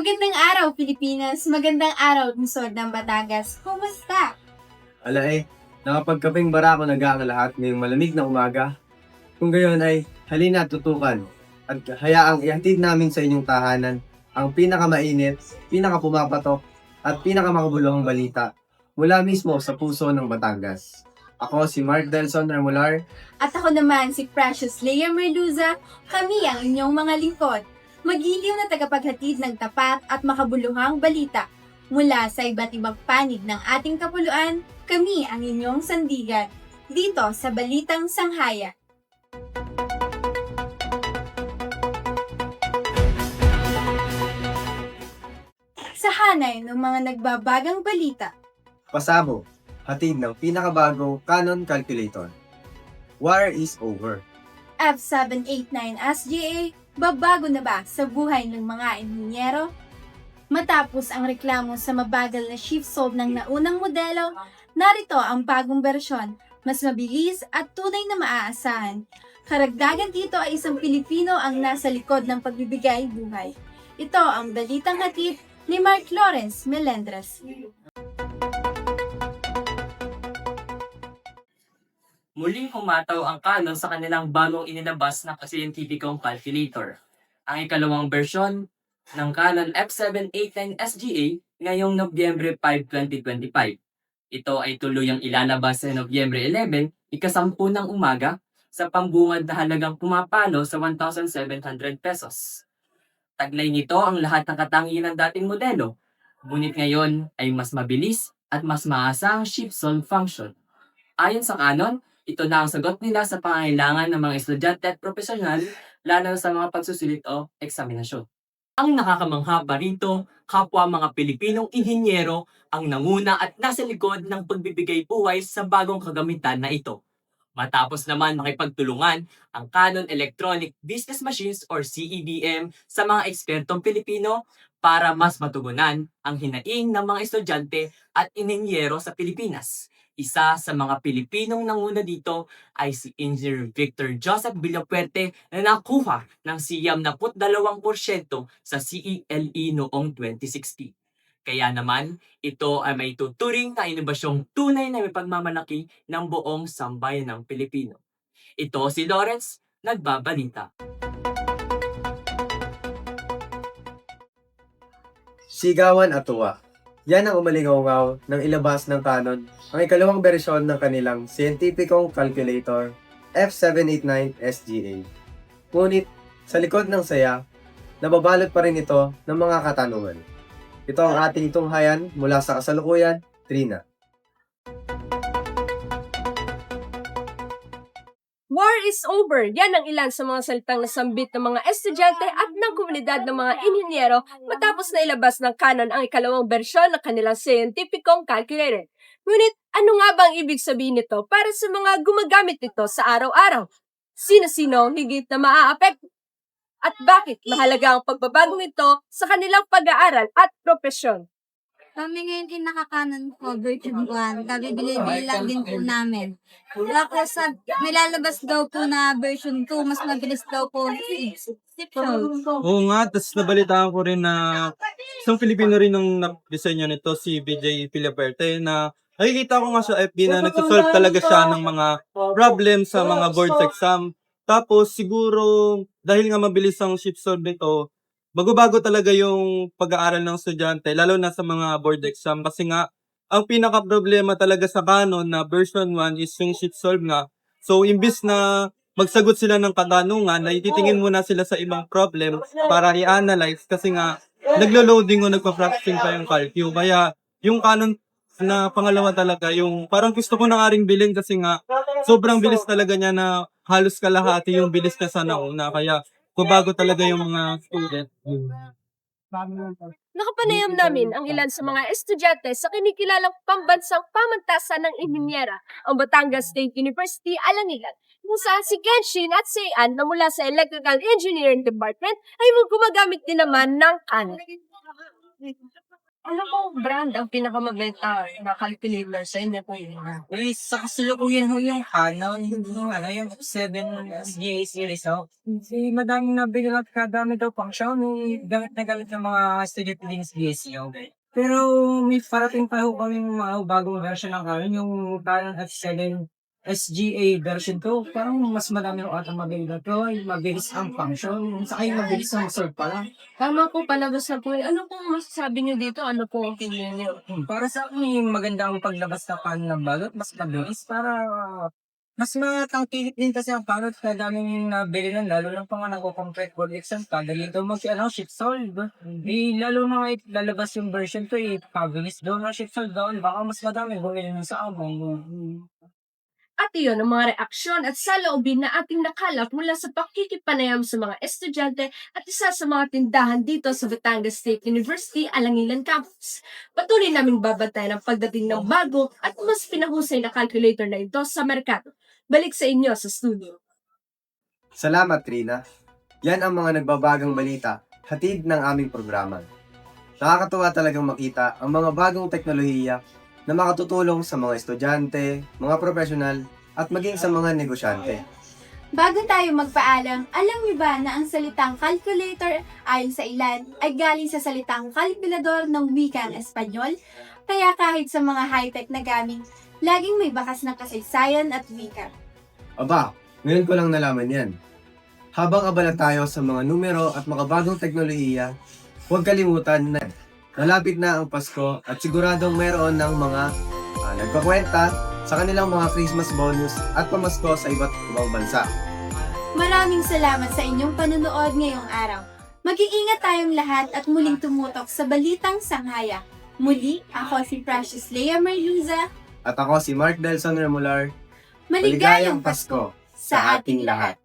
Magandang araw, Pilipinas! Magandang araw, lungsod ng Batangas! Kumusta? Ala eh, nakapagkaping bara ako nag lahat ngayong malamig na umaga. Kung gayon ay, halina at tutukan at hayaang ihatid namin sa inyong tahanan ang pinakamainit, pinakapumapatok at pinakamakabuluhang balita mula mismo sa puso ng Batangas. Ako si Mark Delson Remular At ako naman si Precious Leia Merluza, kami ang inyong mga lingkod. Magiliw na tagapaghatid ng tapat at makabuluhang balita. Mula sa iba't ibang panig ng ating kapuluan, kami ang inyong sandigan. Dito sa Balitang Sanghaya. Sa hanay ng mga nagbabagang balita, Pasabo, hatid ng pinakabago Canon Calculator. War is over. F789 SGA, babago na ba sa buhay ng mga inhinyero? Matapos ang reklamo sa mabagal na shift solve ng naunang modelo, narito ang bagong bersyon, mas mabilis at tunay na maaasahan. Karagdagan dito ay isang Pilipino ang nasa likod ng pagbibigay buhay. Ito ang balitang hatid ni Mark Lawrence Melendres. Muling humataw ang Canon sa kanilang bagong inilabas na scientificong calculator. Ang ikalawang bersyon ng Canon F789 SGA ngayong Nobyembre 5, 2025. Ito ay tuluyang ilalabas sa Nobyembre 11, ikasampu ng umaga, sa pambungad na halagang pumapalo sa 1,700 pesos. Taglay nito ang lahat ng katangian ng dating modelo, ngunit ngayon ay mas mabilis at mas maasang shift solve function. Ayon sa Canon, ito na ang sagot nila sa pangailangan ng mga estudyante at profesional, lalo sa mga pagsusulit o eksaminasyon. Ang nakakamangha pa rito, kapwa mga Pilipinong inhinyero ang nanguna at nasa likod ng pagbibigay buhay sa bagong kagamitan na ito. Matapos naman makipagtulungan ang Canon Electronic Business Machines or CEBM sa mga ekspertong Pilipino para mas matugunan ang hinaing ng mga estudyante at inhinyero sa Pilipinas. Isa sa mga Pilipinong nanguna dito ay si Engineer Victor Joseph Villapuerte na nakuha ng siyam na 22% sa CELE noong 2016. Kaya naman, ito ay may tuturing na inobasyong tunay na may pagmamalaki ng buong sambayan ng Pilipino. Ito si Lawrence, nagbabalita. Sigawan at tuwa. Yan ang umalingaw ng ilabas ng Canon ang ikalawang bersyon ng kanilang scientificong calculator F789 SGA. Ngunit, sa likod ng saya, nababalot pa rin ito ng mga katanungan. Ito ang ating tunghayan mula sa kasalukuyan, Trina. War is over! Yan ang ilan sa mga salitang nasambit ng mga estudyante at ng komunidad ng mga inhinyero matapos na ilabas ng Canon ang ikalawang bersyon ng kanilang scientificong calculator. Ngunit ano nga ba ang ibig sabihin nito para sa mga gumagamit nito sa araw-araw? Sino-sino higit na maaapekto? At bakit mahalaga ang pagbabagong ito sa kanilang pag-aaral at propesyon? Kami ngayon din nakakanan po, version 1. Kabibili-bili lang din po namin. Tapos, sa, may lalabas daw po na version 2, mas mabilis daw po. Sipsol. Oo nga, tapos nabalitaan ko rin na isang Pilipino rin ang nag-design nito, si BJ Pilaperte, na nakikita ko nga sa FB na nagsasolve talaga siya ng mga problem sa mga board exam. Tapos siguro, dahil nga mabilis ang shift solve nito, bago-bago talaga yung pag-aaral ng estudyante, lalo na sa mga board exam. Kasi nga, ang pinaka-problema talaga sa Canon na version 1 is yung shift solve nga. So, imbis na magsagot sila ng katanungan, na ititingin muna sila sa ibang problem para i-analyze kasi nga naglo-loading o nagpa-processing pa yung calcu. Kaya yung Canon na pangalawa talaga, yung parang gusto ko na nga rin bilhin kasi nga sobrang bilis talaga niya na halos kalahati yung bilis niya sa nauna. Kaya bago talaga yung mga student. Nakapanayam namin ang ilan sa mga estudyante sa kinikilalang pambansang pamantasan ng inhinyera, ang Batangas State University Alangilan, kung saan si Kenshin at si Ann na mula sa Electrical Engineering Department ay gumagamit din naman ng Canon. Ano pong brand ang pinakamabenta na calculator sa inyo po yun? Eh, sa kasalukuyan ho yung Canon, yung ano, yung 7 SGA series ho. Kasi madaming nabili at kadami daw function, yung gamit na gamit ng mga student din BSC ho. Pero may parating pa ho kami mga bagong version ng Canon, yung Canon F7 SGA version 2. Parang mas madami ho ata mabili na to, yung mabilis ang function, saka yung mabilis ang sort pala. Tama po, palabas na po. Ano pong masasabi niyo dito? Ano po ang opinion niyo? Para sa akin, maganda ang paglabas ng pan ng balot, mas mabilis para mas matangkilik din kasi ang parot na daming nabili nun, lalo na pa nga nagko-complete board exam ka, dali daw mag, ano, shift solve. Eh, lalo na nga lalabas yung version to eh, pabilis daw na shift solve doon, baka mas madami bumili nun sa abang. At iyon ang mga reaksyon at saloobin na ating nakalap mula sa pakikipanayam sa mga estudyante at isa sa mga tindahan dito sa Batangas State University, Alangilan Campus. Patuloy naming babantayan ang pagdating ng bago at mas pinahusay na calculator na ito sa merkado. Balik sa inyo sa studio. Salamat, Trina. Yan ang mga nagbabagang balita, hatid ng aming programa. Nakakatuwa talagang makita ang mga bagong teknolohiya na makatutulong sa mga estudyante, mga profesional, at maging sa mga negosyante. Bago tayo magpaalam, alam niyo ba na ang salitang calculator ayon sa ilan ay galing sa salitang kalkulador ng wikang Espanyol? Kaya kahit sa mga high-tech na gaming, laging may bakas ng kasaysayan at wika. Aba, ngayon ko lang nalaman yan. Habang abala tayo sa mga numero at makabagong teknolohiya, huwag kalimutan na malapit na ang Pasko at siguradong mayroon ng mga ah, nagpakwenta sa kanilang mga Christmas bonus at pamasko sa iba't ibang bansa. Maraming salamat sa inyong panunood ngayong araw. Mag-iingat tayong lahat at muling tumutok sa Balitang Sanghaya. Muli, ako si Precious Leia Merluza. At ako si Mark Delson Remular. Maligayang Pasko sa ating lahat.